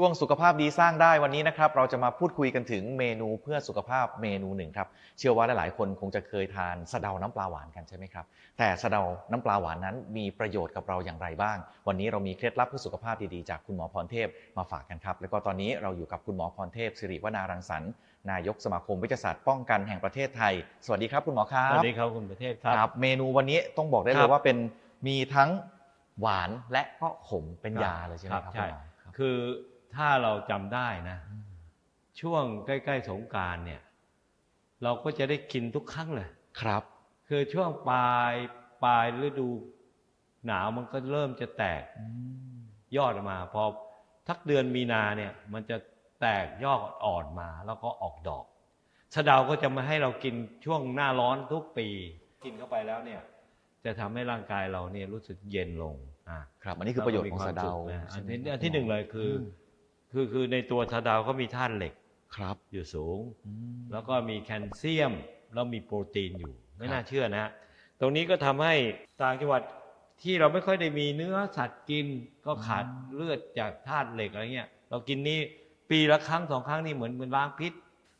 ช่วงสุขภาพดีสร้างได้วันนี้นะครับเราจะมาพูดคุยกันถึงเมนูเพื่อสุขภาพเมนูหนึ่งครับเชื่อว่าหลายๆคนคงจะเคยทานสะเดาน้ำปลาหวานกันใช่ไหมครับแต่สะเดาน้ำปลาหวานนั้นมีประโยชน์กับเราอย่างไรบ้าง วันนี้เรามีเคล็ดลับเพื่อสุขภาพดีๆจากคุณหมอพรเทพมาฝากกันครับ แล้วก็ตอนนี้เราอยู่กับคุณหมอพรเทพสิริวนารังสรรค์นายกสมาคมวิทยาศาสตร์ป้องกันแห่งประเทศไทย สวัสดีครับคุณหมอครับสวัสดีครับคุณประเทศครับครับเมนูวันนี้ต้องบอกได้คเลรัยบว่าเป็นมีทั้งหวานและก็ขมเป็นครับยาเลยใช่ไหมครับใช่คุณหมอครับคือ ถ้าเราจำได้นะ ช่วงใกล้ ๆ สงกรารเนี่ย เราก็จะได้กินทุกครั้งเลย ครับ คือช่วงปลายปลายฤดูหนาวมันก็เริ่มจะแตกยอดออกมา พอทักเดือนมีนาเนี่ย มันจะแตกยอดอ่อนมา แล้วก็ออกดอกสะเดาก็จะมาให้เรากินช่วงหน้าร้อนทุกปี กินเข้าไปแล้วเนี่ย จะทำให้ร่างกายเราเนี่ยรู้สึกเย็นลงอะครับ อันนี้คือประโยชน์ของสะเดาแล้วก็มีความสุขนะอัใช่นไหมที่ครับอันที่หนึ่งเลยคืออม คือคือในตัวชาดาวก็มีธาตุเหล็กครับ อยู่สูงอืมแล้วก็มีแคลเซียม แล้วมีโปรตีนอยู่ ไม่ครับน่าเชื่อนะฮะตรงนี้ก็ทำให้ต่างจังหวัดที่เราไม่ค่อยได้มีเนื้อสัตว์กินก็ขาดเลือดจากธาตุเหล็กอะไรเงี้ย เรากินนี่ปีละครั้งสองครั้งนี่เหมือนเหมือนล้างพิษ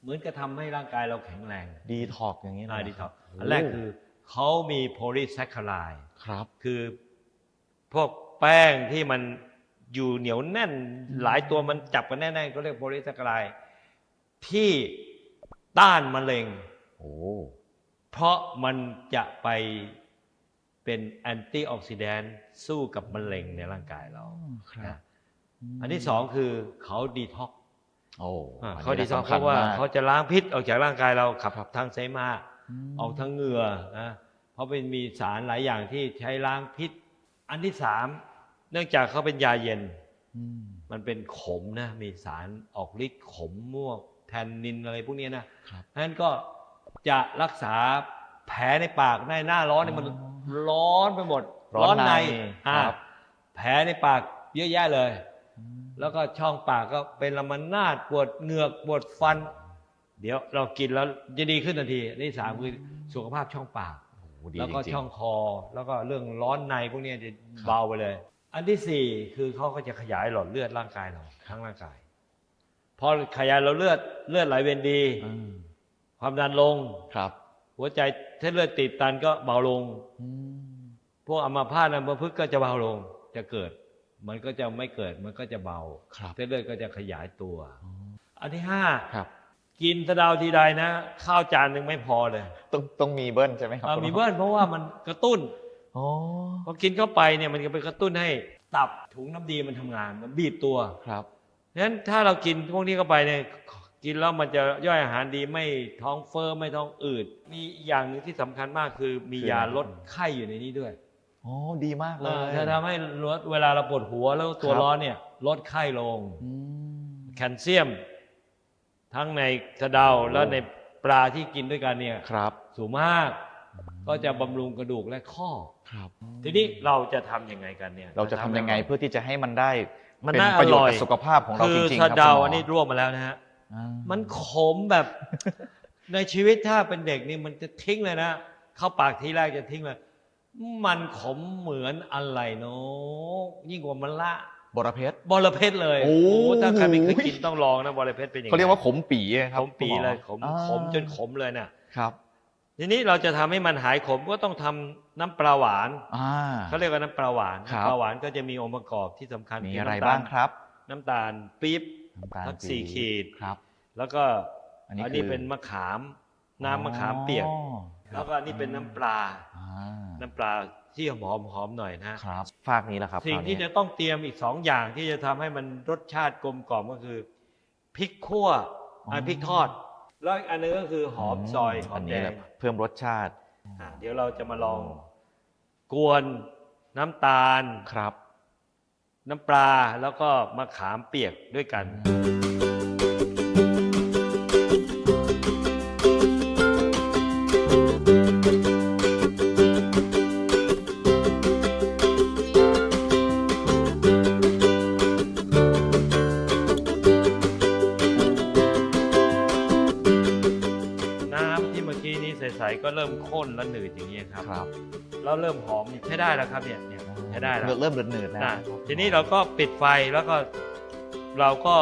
เหมือนกระทำให้ร่างกายเราแข็งแรง ดีท็อกอย่างนี้นะอ่าดีท็อกโอันแรกคือเขามีโพลีแซคคาไลด์ครับ คือพวกแป้งที่มัน อยู่เหนียวแน่นหลายตัวมันจับกันแน่นๆก็เรียกโพลีแซคคาไลด์ที่ต้านมะเร็งโอ้เพราะมันจะไปเป็นแอนตี้ออกซิแดนต์สู้กับมะเร็งในร่างกายเราครับนะอันที่สองคือเขาดีท็อกโอ้อ่าอันนี้เขาดีท็อกสำเพคัญราะว่ามกเขาจะล้างพิษออกจากร่างกายเราขับครับทางเสมหะมออกทางเหงื่อนะเพราะเป็นมีสารหลายอย่างที่ใช้ล้างพิษ อันที่สาม เนื่องจากเขาเป็นยาเย็นอืมมันเป็นขมนะ มีสารออกฤทธิ์ขมม่วงแทนนินอะไรพวกเนี้ยนะครับเพราะฉะนั้นก็จะรักษาแผลในปากในหน้าร้อนเนี่ยมันอ๋อร้อนไปหมด ร้อนในอ่าครับแผลในปากเยอะแยะเลย แล้วก็ช่องปากก็เป็นละมันนาดปวดเหงือกปวดฟัน เดี๋ยวเรากินแล้วจะดีขึ้นทันทีอันที่สามคือสุขภาพช่องปากโอ้โหดีแล้วก็จริงๆช่องคอ แล้วก็เรื่องร้อนในพวกเนี้ยจะครับเบาไปเลย อันที่สี่คือเขาก็จะขยายหลอดเลือดร่างกายเราทั้งร่างกาย พอขยายหลอดเลือดเลือดไหลเวียนดีอืมความดันลงครับ หัวใจเส้นเลือดตีบตันก็เบาลงอืมพวกอัมาพาตอัมพฤกษ์ก็จะเบาลง จะเกิด มันก็จะไม่เกิดมันก็จะเบาครับเส้นเลือดก็จะขยายตัวอ๋ออันที่ห้าครับกินสะเดาวทีใดนะ ข้าวจานหนึ่งไม่พอเลย ต้องต้องมีเบิ้ลใช่ไหมครับอ่าคุณหมีเบิ้ลเพราะว่ามันกระตุ้น อ๋อพอกินเข้าไปเนี่ยมันจะไปกระตุ้นให้ตับถุงน้ำดีมันทำงาน มันบีบตัวครับฉะนั้นถ้าเรากินพวกนี้เข้าไปเนี่ยกินแล้วมันจะย่อยอาหารดีไม่ท้องเฟ้อไม่ท้องอืดมีอีกอย่างหนึ่งที่สำคัญมากคือมีคืออะไรยาครับลดไข้อยู่ในนี้ด้วยอ๋อดีมากเลเอยอจะทำให้ลดเวลาเราปวดหัวแล้วตัวครับร้อนเนี่ยลดไข้ลง อืม แคลเซียม ทั้งในสะเดาและในปลาที่กินด้วยกันเนี่ยครับ สูงมาก ก็จะบำรุงกระดูกและข้อ ครับ ทีนี้เราจะทำยังไงกันเนี่ยเราจะทำยังไงเพื่อที่จะให้มันได้มันเป็นน่าประโยชอร่น์อยกับสุขภาพของเราคืจอริงๆคสะรับเดาคุณหมอันนี้รวบมาแล้วนะฮะ อ่ามันขมแบบ ในชีวิตถ้าเป็นเด็กนี่มันจะทิ้งเลยนะ เข้าปากทีแรกจะทิ้งเลย มันขมเหมือนอะไรเนาะยิ่งกว่ามันละบรเพชร บอระเพ็ดเลยโอ้ถ้าใครไม่เคยกินต้องลองนะบอระเพ็ดเป็นยังไงเขาเรียกว่าขมปีครัขบมปีคุณหอเลยขมอ่าขมจนขมเลยน่ะ ครับ ทีนี้เราจะทำให้มันหายขมก็ต้องทำน้ำปลาหวานอ่าเขาเรียกว่าน้ำปลาหวานครับน้ำปลาหวานก็จะมีองค์ประกอบที่สำคัญมีคือะไรน้ำตลบ้างครับ น้ำตาลปี๊บน้ำตาลสักสี่ปี๊บขีดครับ แล้วก็อันนี้อันนี้คือเป็นมะขาม น้ำมะขามเปียกอ๋อแล้วก็อันนี้เป็นน้ำปลาอ่าน้ำปลาที่หอมหอมๆหน่อยนะครับฝากนี้แหละครับ สิ่งคราวที่นี้จะต้องเตรียมอีกสองอย่างที่จะทำให้มันรสชาติกลมกล่อมก็คือพริกขั่วอ่าพริกทอด แล้วอีกอันนึงก็คือหอมซอยหอมนแดนี้งแหละเพิ่มรสชาติอะเดี๋ยวเราจะมาลองกวนน้ำตาลครับ น้ำปลาแล้วก็มะขามเปียกด้วยกันน้ เริ่มข้นและหนืดอย่างนี้ยครับ ครับแล้วเริ่มหอมนี่ใช้ได้แล้วครับเนี่ยเนี่ยใช้ได้แล้ว เริ่มเดือดๆแล้ว นะทีนี้เราก็ปิดไฟแล้วก็เราก็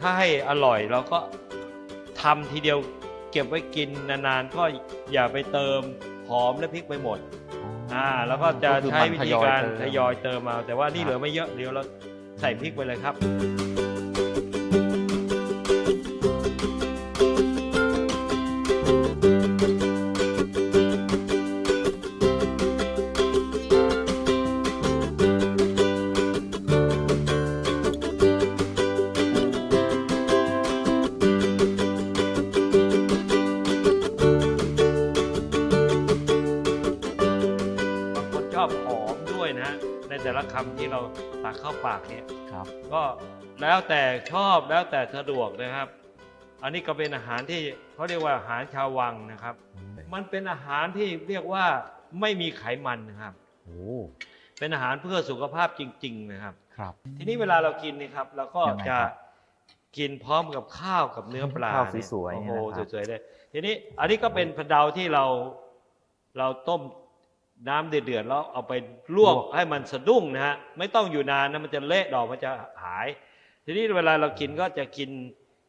ถ้าให้อร่อยเราก็ทำทีเดียวเก็บไว้กินนานๆก็อย่าไปเติมหอมและพริกไปหมดอ่าแล้วก็จะใช้วิธีการทยอยเติมมาแต่ว่านี่เหลือไม่เยอะเดี๋ยวเราใส่พริกไปเลยครับ แต่ละคำที่เราตักเข้าปากเนี่ยครับ ก็แล้วแต่ชอบแล้วแต่สะดวกนะครับ อันนี้ก็เป็นอาหารที่เขาเรียกว่าอาหารชาววังนะครับ มันเป็นอาหารที่เรียกว่าไม่มีไขมันนะครับ โอ้ เป็นอาหารเพื่อสุขภาพจริง ๆ นะครับ ครับ ทีนี้เวลาเรากินนี่ครับเราก็ยังไงจะครับกินพร้อมกับข้าวกับเนื้อปลาข้าวเนี่ยสวยๆโอ้โหเนี่ยนะครับ สวยๆเลยทีนี้อันนี้ก็เป็นพะเดาที่เราเราต้ม น้ำเดือดๆแล้วเอาไปลวกให้มันสะดุ้งนะฮะไม่ต้องอยู่นานนะมันจะเละดอกมันจะหาย ทีนี้เวลาเรากินก็จะกิน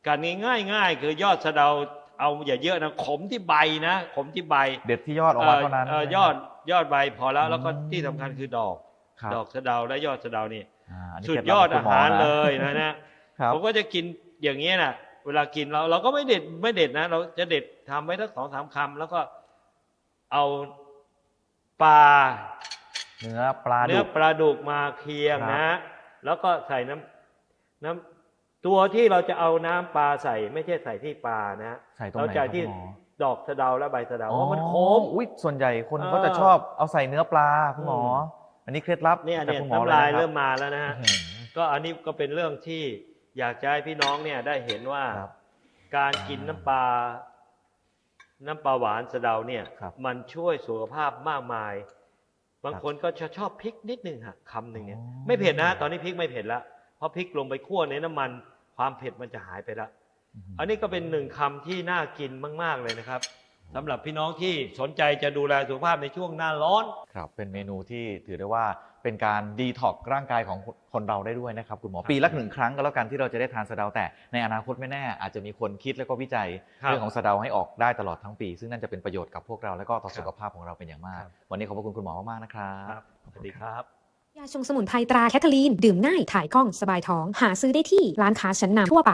กันง่ายๆง่ายๆคือยอดสะเดาเอาอย่าเยอะนะขมที่ใบนะขมที่ใบ เด็ดที่ยอดออกมาเท่านั้นเอ่อใช่ไหมยอดยอดใบพอแล้วแล้วก็อืมที่สำคัญคือดอกครับดอกสะเดาและยอดสะเดานี่อ่าอันนี้สุดเคล็ยลัอบดขงอาคุณมหารนะเลยนะนะครับผมก็จะกินอย่างเงี้ยน่ะเวลากินเราเราก็ไม่เด็ดไม่เด็ดนะ เราจะเด็ดทำไว้ทั้งสองสามคำแล้วก็เอา ปลาเนื้อปลาเนื้ดุอก ปลาดุกมาเคียงครับนะ แล้วก็ใส่น้ำน้ำตัวที่เราจะเอาน้ำปลาใส่ ไม่ใช่ใส่ที่ปลานะใส่ตรงเราไหนคจะรับที่คุณหมอ ดอกสะเดาและใบสะเดาเพอ๋อราะมันขมอุ้ยส่วนใหญ่คนเออก็จะชอบเอาใส่เนื้อปลาคุณหมออมอันนี้เคล็ดลับเนี่ยจากเนี่ยคุณหมอน้ำลายนะคบเริ่มมาแล้วนะฮะอื้อหือก็อันนี้ก็เป็นเรื่องที่อยากจะให้พี่น้องเนี่ยได้เห็นว่า ครับ การกินน้ำปลา น้ำปลาหวานสะเดาเนี่ย ครับมันช่วยสุขภาพมากมาย บางคนก็จะชอบพริกนิดนึงฮะคำหนึ่งเนี่ย อ๋อ ไม่เผ็ดนะ ตอนนี้พริกไม่เผ็ดละเพราะพริกลงไปคั่วในน้ำมัน ความเผ็ดมันจะหายไปละ อันนี้ก็เป็นหนึ่งคำที่น่ากินมาก ๆ เลยนะครับสำหรับพี่น้องที่สนใจจะดูแลสุขภาพในช่วงหน้าร้อน ครับเป็นเมนูที่ถือได้ว่า เป็นการดีท็อกร่างกายของคนเราได้ด้วยนะครับคุณหมอปีละหนึ่งครั้งก็แล้วกันที่เราจะได้ทานสะเดาแต่ในอนาคตไม่แน่อาจจะมีคนคิดแล้วก็วิจัยครับเรื่องของสะเดาให้ออกได้ตลอดทั้งปี ซึ่งนั่นจะเป็นประโยชน์กับพวกเราและก็ต่อครับสุขภาพของเราเป็นอย่างมากครับวันนี้ขอบพระคุณคุณหมอมากๆนะครับสวัสดีครับยาชงสมุนไพรตราแคทเธอรีน ดื่มง่ายถ่ายคล่องสบายท้อง หาซื้อได้ที่ร้านค้าชั้นนำทั่วไป